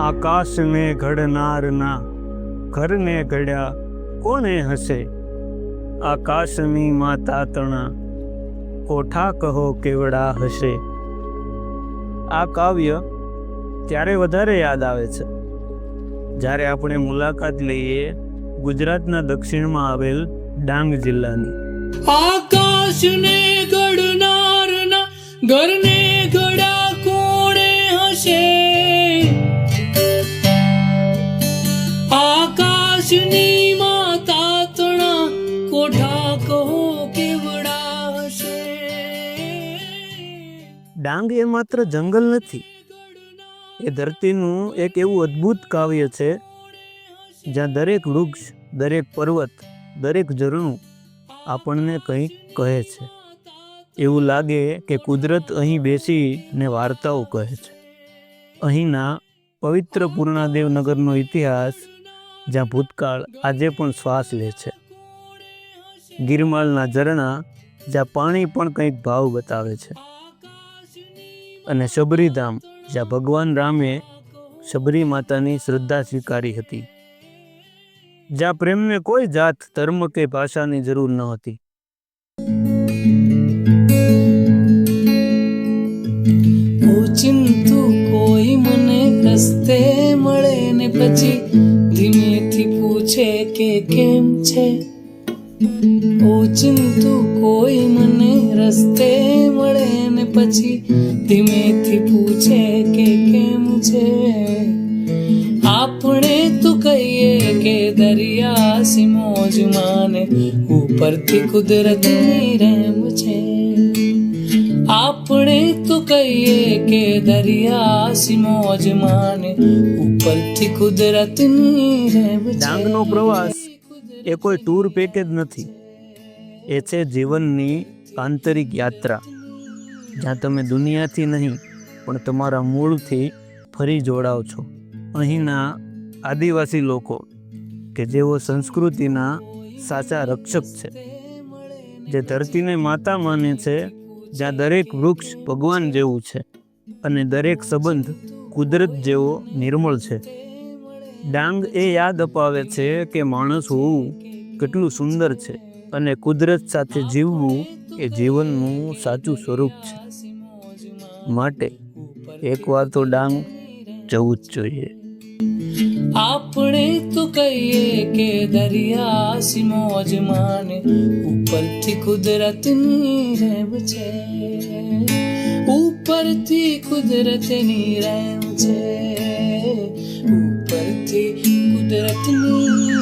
આકાશને ઘડનારના ઘરને ઘડ્યા કોને હશે? આકાશની માતા તણા કોઠા કહો કેવડા હશે? આ કાવ્ય ત્યારે વધારે યાદ આવે છે. જ્યારે આપણે મુલાકાત લઈએ ગુજરાતના દક્ષિણમાં આવેલ ડાંગ જિલ્લાની. આકાશને ઘડનારના ઘરને આકાશની માતા તણા કોઠા કહો ડાંગ એ માત્ર જંગલ નથી, એ ધરતીનું એક એવું અદ્ભુત કાવ્ય છે, જ્યાં દરેક વૃક્ષ, દરેક પર્વત, દરેક ઝરણું આપણને કંઈક કહે છે. એવું લાગે કે કુદરત અહીં બેસીને વાર્તાઓ કહે છે. અહીંના પવિત્ર પૂર્ણાદેવ નગરનો ઇતિહાસ જ્યાં ભૂતકાળ આજે પણ શ્વાસ લે છે. ગિરમાળના ઝરણા જ્યાં પાણી પણ કંઈક ભાવ બતાવે છે. અને શબરીધામ જ્યાં ભગવાન રામે શબરી માતાની શ્રદ્ધા સ્વીકારી હતી. જ્યાં પ્રેમને કોઈ જાત, ધર્મ કે ભાષાની જરૂર ન હતી. ચિંતુ કોઈ મને રસ્તે મળે ને પછી પૂછે કે કેમ છે? ઓચિંતું કોઈ મને રસ્તે મળે ને પછી ધીમેથી પૂછે કે કેમ છે? આપણે તો કહીએ કે દરિયા સિમોજ માને ઉપરથી કુદરતની તો કહીએ કે દરિયા સિમોજ માને. ઉપરથી કુદરતની ડાંગનો પ્રવાસ એ કોઈ ટૂર પેકેજ નથી. એ છે જીવનની આંતરિક યાત્રા. જ્યાં તમે દુનિયાથી નહીં, પણ તમારા મૂળથી ફરી જોડાવ છો. અહીંના આદિવાસી લોકો કે જેઓ સંસ્કૃતિના સાચા રક્ષક છે. જે ધરતીને માતા માને છે જ્યાં દરેક વૃક્ષ ભગવાન જેવું છે અને દરેક સંબંધ કુદરત જેવો નિર્મળ છે. ડાંગ એ યાદ અપાવે છે કે માણસ હોવું કેટલું સુંદર છે અને કુદરત સાથે જીવવું એ જીવનનું સાચું સ્વરૂપ છે. માટે એકવાર તો ડાંગ જવું જ જોઈએ. આપણે તો કહીએ કે દરિયા સિમોજ માને, ઉપરથી કુદરતની રહેમ છે. ઉપરથી કુદરતની રહેમ છે. ઉપરથી કુદરતની